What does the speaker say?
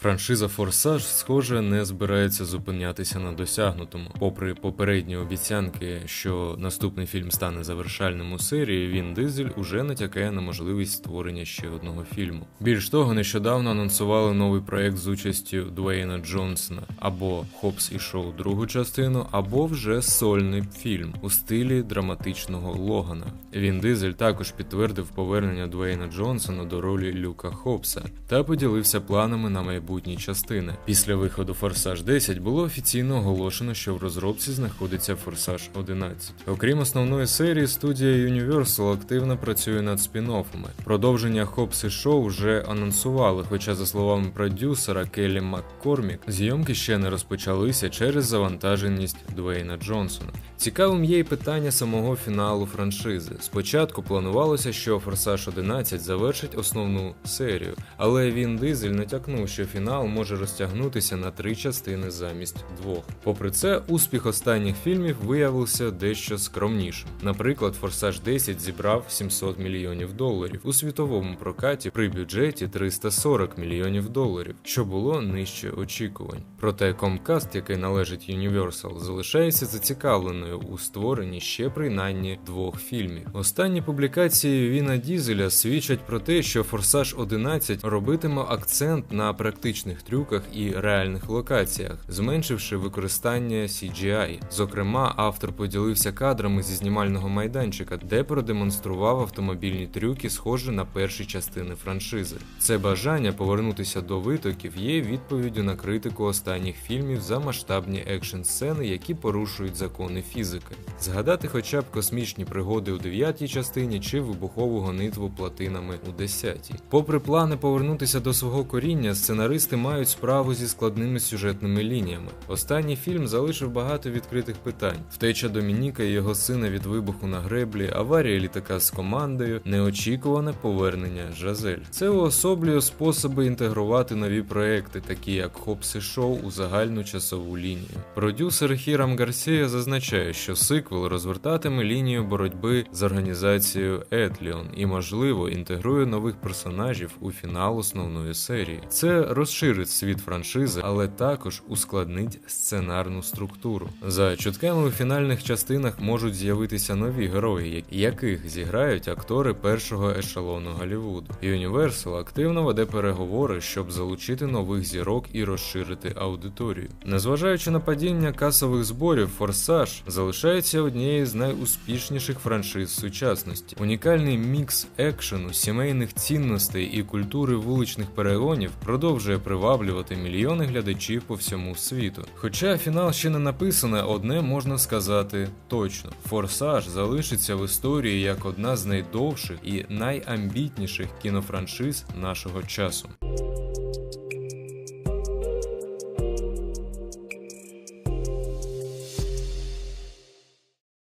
Франшиза Форсаж, схоже, не збирається зупинятися на досягнутому. Попри попередні обіцянки, що наступний фільм стане завершальним у серії, він дизель уже натякає на можливість створення ще одного фільму. Більш того, нещодавно анонсували новий проект з участю Дуейна Джонсона або Хопс і Шоу другу частину, або вже сольний фільм у стилі драматичного Логана. Він дизель також підтвердив повернення Дуейна Джонсона до ролі Люка Хопса та поділився планами на майбутнє майбутні частини. Після виходу Форсаж 10 було офіційно оголошено, що в розробці знаходиться Форсаж 11. Окрім основної серії, студія Universal активно працює над спін-оффами. Продовження Хопс Шоу вже анонсували, хоча, за словами продюсера Келлі Маккормік, зйомки ще не розпочалися через завантаженість Дуейна Джонсона. Цікавим є й питання самого фіналу франшизи. Спочатку планувалося, що Форсаж 11 завершить основну серію, але він дизель натякнув, що фінал може розтягнутися на три частини замість двох. Попри це, успіх останніх фільмів виявився дещо скромнішим. Наприклад, Форсаж 10 зібрав 700 мільйонів доларів у світовому прокаті при бюджеті 340 мільйонів доларів, що було нижче очікувань. Проте Comcast, який належить Universal, залишається зацікавленою у створенні ще принаймні двох фільмів. Останні публікації Віна Дізеля свідчать про те, що Форсаж 11 робитиме акцент на практичних трюках і реальних локаціях, зменшивши використання CGI. Зокрема, автор поділився кадрами зі знімального майданчика, де продемонстрував автомобільні трюки, схожі на перші частини франшизи. Це бажання повернутися до витоків є відповіддю на критику останніх фільмів за масштабні екшн сцени, які порушують закони фізики. Згадати, хоча б космічні пригоди у дев'ятій частині чи вибухову гонитву платинами у десятій. Попри плани повернутися до свого коріння, сценаристи мають справу зі складними сюжетними лініями. Останній фільм залишив багато відкритих питань: втеча Домініка і його сина від вибуху на греблі, аварія літака з командою, неочікуване повернення Жазель. Це уособлює способи інтегрувати нові проекти, такі як Хопс і Шоу у загальну часову лінію. Продюсер Хірам Гарсія зазначає, що сиквел розвертатиме лінію боротьби з організацією Етліон і, можливо, інтегрує нових персонажів у фінал основної серії. Це розширить світ франшизи, але також ускладнить сценарну структуру. За чутками у фінальних частинах можуть з'явитися нові герої, яких зіграють актори першого ешелону Голлівуду. Universal активно веде переговори, щоб залучити нових зірок і розширити аудиторію. Незважаючи на падіння касових зборів, Форсаж залишається однією з найуспішніших франшиз сучасності. Унікальний мікс екшену, сімейних цінностей і культури вуличних перегонів продовжує приваблювати мільйони глядачів по всьому світу. Хоча фінал ще не написане, одне можна сказати точно: Форсаж залишиться в історії як одна з найдовших і найамбітніших кінофраншиз нашого часу.